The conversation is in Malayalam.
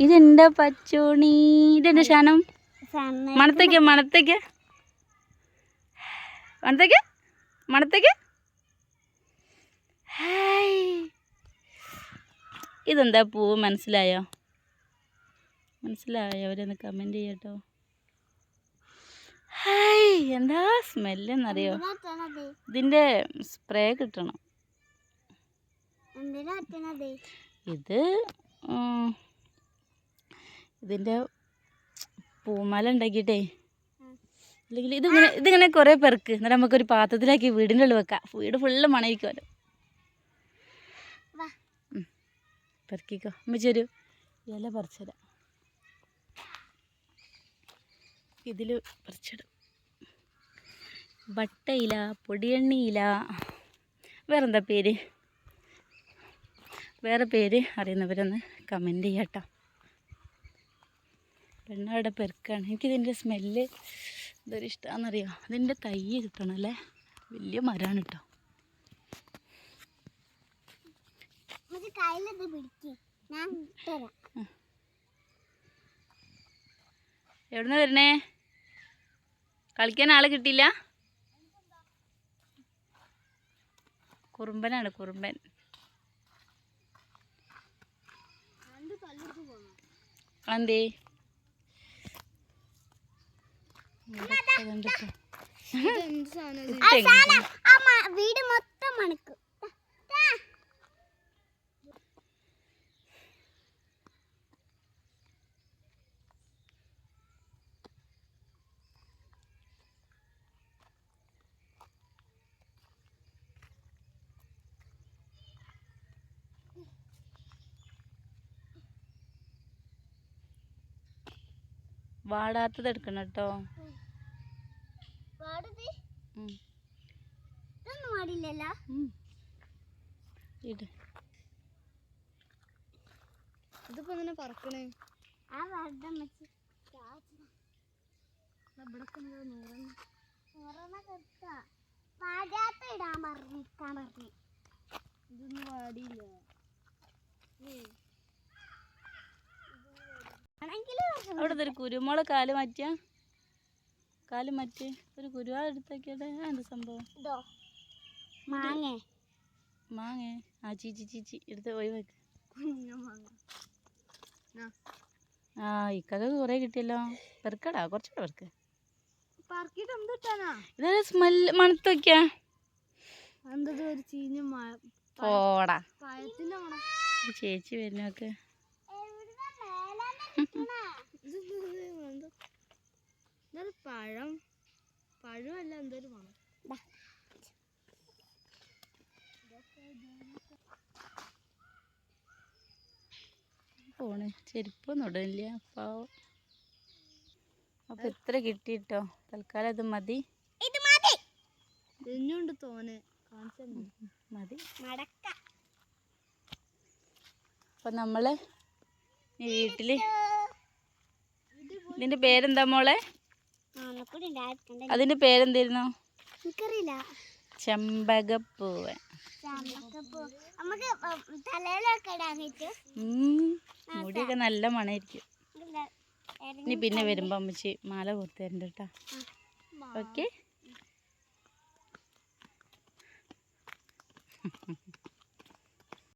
ഇതെന്റെ പച്ചോണി? ഇതെന്താ ശാനം മണത്തേക്ക് മണത്തേക്ക്. മണത്തേക്ക് മണത്തേക്ക്. ഇതെന്താ പൂവ് മനസ്സിലായോ? മനസ്സിലായോ? അവരൊന്ന് കമന്റ് ചെയ്യട്ടോ. ഹായ്. എന്താ സ്മെല്ലെന്നറിയോ? ഇതിന്റെ സ്പ്രേ കിട്ടണം. ഇത് ഇതിന്റെ പൂമാല ഉണ്ടാക്കിയിട്ടേ. അല്ലെങ്കിൽ ഇതിങ്ങനെ ഇതിങ്ങനെ കുറേ പേർക്ക് എന്നിട്ട് നമുക്കൊരു പാത്രത്തിലാക്കി വീടിന്റെ ഉള്ളിൽ വെക്കാം. വീട് ഫുള്ള് മണയിരിക്കുമല്ലോ വാ. പെറുക്കിക്കോ. അമ്മച്ചൊരു ഇല പറിച്ചിടാം ഇതിൽ പറിച്ചിടും. വട്ടയില പൊടിയെണ്ണിയില വേറെന്താ പേര്? വേറെ പേര് അറിയുന്നവരൊന്ന് കമന്റ് ചെയ്യാട്ടോ. പെണ്ണവിടെ പെരുക്കാണ് എനിക്കിതിന്റെ സ്മെല്ല് ഇതൊരു ഇഷ്ടമാണെന്നറിയോ അതിന്റെ തൈ കിട്ടണം അല്ലേ വലിയ മരമാണ് കേട്ടോ എവിടുന്ന വരണേ? കളിക്കാൻ ആൾ കിട്ടിയില്ല? കുറുമ്പനാണ് കുറുമ്പൻ. മ- വീട് മൊത്തം മണക്കും. വാടാത്തത് എടുക്കണം കേട്ടോ. ഇതൊന്നും പാടില്ലല്ലോ ഉം. ഇട്. ഇതിപ്പോ എങ്ങനെ പറക്കണേ? ആ വെറുതെ അമ്മച്ചി. പാടാത്ത ഇടാൻ പറഞ്ഞു നിൽക്കാൻ പറഞ്ഞു. ഇതൊന്നും പാടിയില്ല ആണെങ്കിലും അവിടെ ഒരു കുരുമുളക് കാൽ മാറ്റിയ? കാൽ മറ്റേ ഒരു കുരുവാ എടുത്താക്കിയുടെ എന്ത് സംഭവം? മാങ്ങ. മാങ്ങേ. ആ ചീച്ചി ചീച്ചി എടുത്ത് ഒഴിവാക്ക്. ആ ഇക്കൊക്കെ കുറേ കിട്ടിയല്ലോ. പെറുക്കടാ കുറച്ചുകൂടെ പെറുക്ക്. ഇതൊരു സ്മെല്ല് മണത്തൊക്കെയാ എന്തത് ഒരു ചീഞ്ഞ പോടാ. ചേച്ചി വരുന്നൊക്കെ എവിടുന്നാ മേലാന്ന് കിട്ടണേ? ഇതെന്തത് എന്തോ ഇതൊരു പഴം പഴമല്ല എന്തൊരു വേണം. പോണ്. ചെരുപ്പൊന്നും ഇടില്ല പാവം അപ്പൊ. ഇത്ര കിട്ടിട്ടോ? തൽക്കാലം അത് മതി. എന്നുണ്ട് തോനെ. മതി. മടക്ക. അപ്പൊ നമ്മൾ ഈ വീട്ടിൽ ഇതിന്റെ പേരെന്താ മോളെ? അതിന്റെ പേരെന്തായിരുന്നു? എനിക്കറിയില്ല. ചെമ്പകപ്പൂവ് ചമ്മക്കപ്പൂ നമുക്ക് തലയിലൊക്കെ ഇടാൻ പറ്റും. ഉം, മുടിയൊക്കെ നല്ല മണമായിരിക്കും ഇനി പിന്നെ വരുമ്പോ അമ്മച്ചി മാല കൊടുത്തു തരണ്ട കേട്ടോ ഓക്കെ.